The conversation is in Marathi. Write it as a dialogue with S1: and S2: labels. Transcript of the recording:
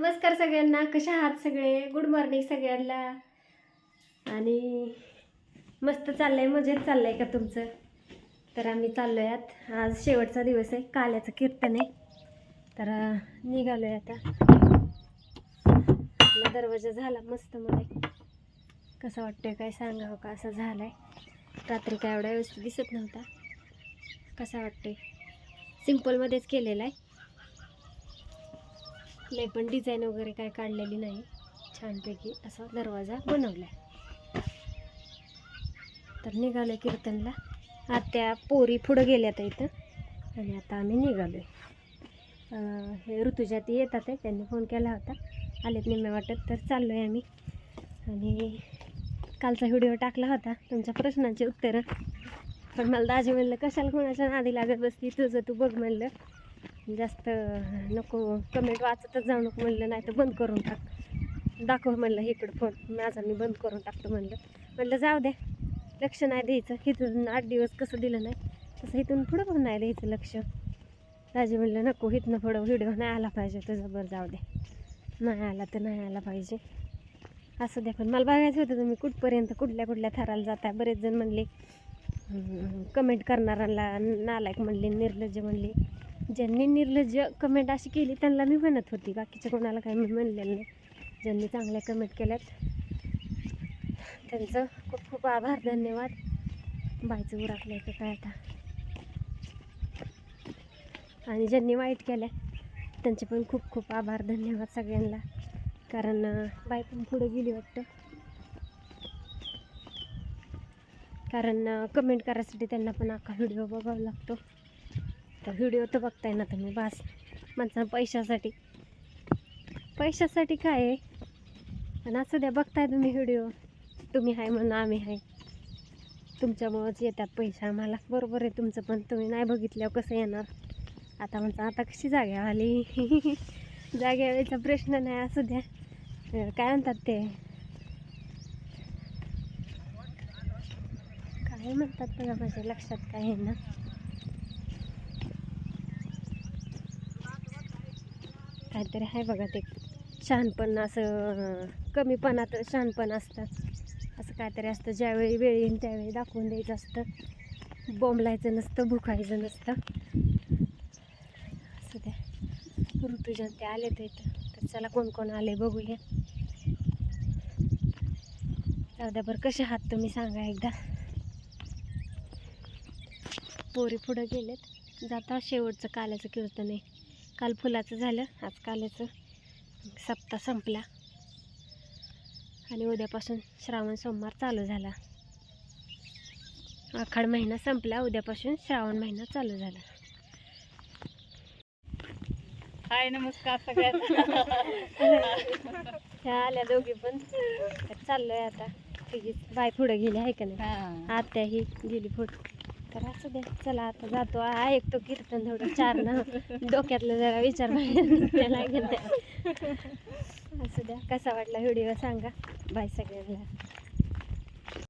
S1: नमस्कार सगळ्यांना. कशा आहात सगळे? गुड मॉर्निंग सगळ्यांना. आणि मस्त चाललंय मजेत चाललंय का तुमचं? तर आम्ही चाललोय आत. आज शेवटचा दिवस आहे काल्याचं कीर्तन आहे. तर निघालो निघालोय आता. आपला दरवाजा झाला मस्त मध्ये. कसं वाटतंय काय सांगावं का असं झालाय? रात्री काय एवढा व्यवस्थित दिसत नव्हता. कसा वाटतंय? सिम्पलमध्येच केलेला आहे. कुठले पण डिझाईन वगैरे काय काढलेली नाही. छानपैकी असा दरवाजा बनवला. तर निघालोय कीर्तनला. आत्या पोरी पुढं गेल्या आता इथं. आणि आता आम्ही निघालोय. हे ऋतुजाती येतात आहे त्यांनी फोन केला होता. आलेत निम्म्या वाटत तर चाललोय आम्ही. आणि कालचा व्हिडिओ टाकला होता तुमच्या प्रश्नांची उत्तरं. पण मला दाजी म्हणलं कशाला कोणाच्या नादी लागत बसली तुझं तू बघ म्हणलं. जास्त नको कमेंट वाचतच जाऊ नको म्हणलं नाही तर बंद करून टाक. दाखव म्हणलं इकडं फोन माझा मी बंद करून टाकतो म्हणलं. म्हणलं जाऊ द्या लक्ष नाही द्यायचं. इथून आठ दिवस कसं दिलं नाही तसं इथून पुढं पण नाही द्यायचं लक्ष. राजे म्हणलं नको इथनं पुढं व्हिडिओ नाही आला पाहिजे तुझं. बरं जाऊ द्या नाही आला तर नाही आला पाहिजे. असं द्या पण. मला बघायचं होतं तुम्ही कुठपर्यंत कुठल्या कुठल्या थराला जाता बरेच जण म्हणले कमेंट करणाऱ्यांना नालायक म्हणले निर्लज्ज म्हणले. ज्यांनी निर्लज्ज कमेंट अशी केली त्यांना मी म्हणत होती बाकीच्या कोणाला काही मी म्हणलेलं नाही. ज्यांनी चांगल्या कमेंट केल्यात त्यांचं खूप खूप आभार धन्यवाद. बायचं उराकलं का काय आता? आणि ज्यांनी वाईट केल्या त्यांचे पण खूप खूप आभार धन्यवाद सगळ्यांना. कारण बाय बाई पण पुढे गेली वाटतं. कारण कमेंट करायसाठी त्यांना पण अख्खा व्हिडिओ बघावा लागतो. तर व्हिडिओ तर बघताय ना तुम्ही बास. माणसानं पैशासाठी. पैशासाठी काय आहे? आणि असं द्या बघताय तुम्ही व्हिडिओ. तुम्ही आहे म्हणून आम्ही आहे तुमच्यामुळंच येतात पैसे आम्हाला. बरोबर आहे तुमचं पण. तुम्ही नाही बघितल्यावर कसं येणार? आता म्हणता आता कशी जाग्या आली? जाग्या प्रश्न नाही असू द्या. काय म्हणतात ते? काय म्हणतात बघा माझ्या लक्षात काय आहे ना? काहीतरी आहे बघा ते. शहाणपण असं कमीपणात शहाणपण असतं. असं काहीतरी असतं. ज्यावेळी वेळ येईल त्यावेळी दाखवून द्यायचं असतं. बोंबलायचं नसतं भुकायचं नसतं. असं त्या ऋतुजन ते आले ते इथं. तर चला कोण कोण आले बघूया. जाऊ बरं कसे आहात तुम्ही सांगा एकदा. पोरी पुढं गेलेत. जाता शेवटचं काल्याचं कीर्तन आहे. काल फुलाचं झालं आज काल्याचं सप्ताह संपला. आणि उद्यापासून श्रावण सोमवार चालू झाला. आखाड महिना संपला उद्यापासून श्रावण महिना चालू झाला.
S2: हाय नमस्कार सगळ्यांना.
S1: ह्या आल्या दोघी पण. चाललोय आता. तिघी बाय पुढे गेली आहे का नाही? आत्या ही गेली पुढं. तर असं दे चला आता जातो. ऐकतो कीर्तन थोडं चार ना. डोक्यातलं जरा विचार बाहेर असं द्या कसा वाटला व्हिडिओ सांगा. बाय सगळ्यांना.